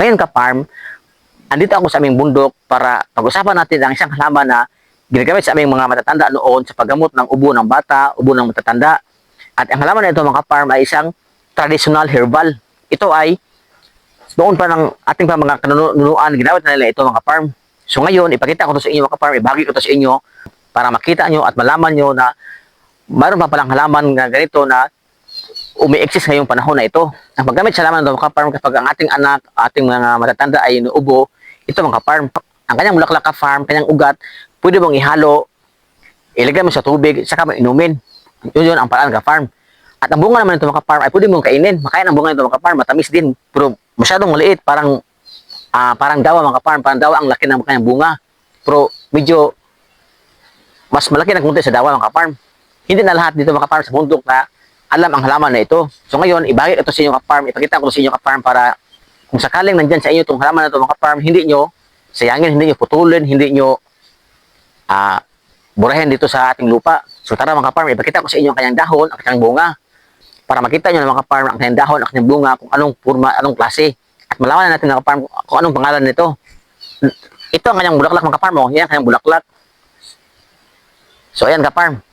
Ngayon ka-farm, andito ako sa aming bundok para pag-usapan natin ang isang halaman na ginagamit sa aming mga matatanda noon sa paggamot ng ubo ng bata, ubo ng matatanda. At ang halaman na ito mga farm ay isang traditional herbal. Ito ay noon pa ng ating pa mga kanunuan, ginamit na nila ito mga farm. So ngayon, ipakita ko to sa inyo mga farm, ibagi ko to sa inyo para makita nyo at malaman nyo na mayroon pa palang halaman na ganito na umi-exist ngayong panahon na ito. Ang paggamit sa halaman ng mga farm kapag ang ating anak, ating mga matatanda ay inuubo, ito mga farm. Ang kanyang bulaklak ka farm, kanyang ugat, pwede mong ihalo, ilagay mo sa tubig, saka mo inumin. Yun yun ang paraan ka farm. At ang bunga naman nito mga ay pwede mong kainin. Makain ang bunga nito mga matamis din. Pero masyadong maliit, parang ah parang dawa mga farm, parang dawa ang laki ng kanyang bunga. Pero medyo mas malaki ng kunti sa dawa mga farm. Hindi na lahat dito mga farm sa bundok na alam ang halaman na ito. So ngayon, ibahagi ito sa inyo ka-farm, ipakita ko sa inyo ka-farm para kung sakaling nandyan sa inyo itong halaman na ito mga farm, hindi nyo sayangin, hindi nyo putulin, hindi nyo ah burahin dito sa ating lupa. So tara mga farm, ipakita ko sa inyo ang kanyang dahon, ang kanyang bunga para makita nyo na mga farm ang kanyang dahon, ang kanyang bunga, kung anong forma, anong klase. At malaman na natin mga farm kung anong pangalan nito. Ito ang kanyang bulaklak mga farm, oh. yan ang kanyang bulaklak. So ayan ka farm.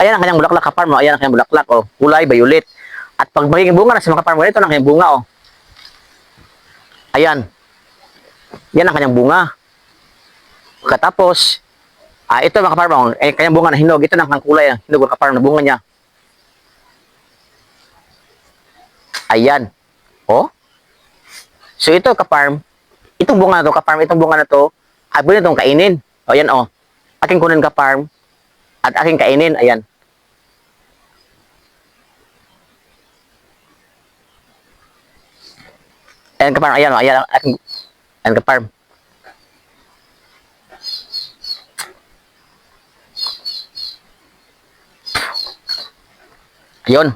Ayan ang kanyang bulaklak ka farm, oh. ayan ang kanyang bulaklak, oh. kulay violet. At pag magiging bunga na sa mga farm, ito ang kanyang bunga, oh. Ayan. Yan ang kanyang bunga. Katapos, ah, ito mga farm, oh, eh, kanyang bunga na hinog. Ito na ang kulay, ah, hinog ka farm na bunga niya. Ayan. Oh. So ito ka-farm, itong bunga na to, ka-farm, itong bunga na to, ay pwede itong kainin. O yan oh. Aking kunin ka-farm at aking kainin. Ayan. Ayan ka-farm, ayan oh. Ayan, aking, ayan ka-farm. Ayun.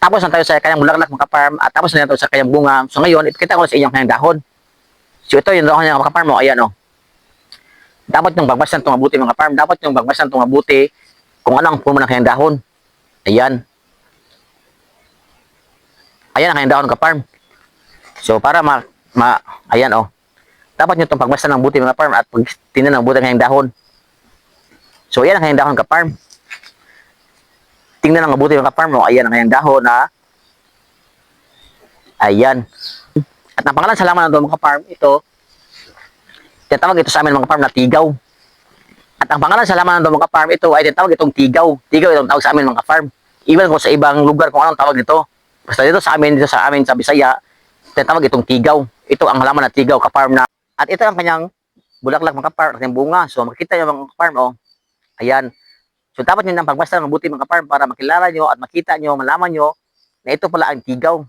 Tapos na tayo sa kanyang bulaklak mga farm at tapos na tayo sa kanyang bunga. So ngayon, ipakita ko sa inyo ang kanyang dahon. So ito yung dahon niya mga farm mo. Ayan o. Dapat yung bagbasan itong mabuti mga farm. Dapat yung bagbasan itong mabuti kung ano ang forma ng kanyang dahon. Ayan. Ayan ang kanyang dahon ka farm. So para ma, ma ayan o. Dapat nyo itong pagbasan ng buti mga farm at pag tinan ng buti kanyang dahon. So ayan ang kanyang dahon ka farm tingnan ang mabuti mga farm mo. Ayan ang kanyang dahon na ayan. At ang pangalan sa laman ng mga farm, ito, tinatawag ito sa amin mga farm na tigaw. At ang pangalan sa laman ng mga farm, ito ay tinatawag itong tigaw. Tigaw itong tawag sa amin mga farm. Even kung sa ibang lugar kung anong tawag nito. Basta dito sa amin, dito sa amin sa Bisaya, tinatawag itong tigaw. Ito ang halaman na tigaw, ka-farm na. At ito ang kanyang bulaklak mga farm, kanyang bunga. So makita niyo mga farm, oh. Ayan. So dapat nyo nang pagbasta ng mabuti mga farm para makilala nyo at makita nyo, malaman nyo na ito pala ang tigaw.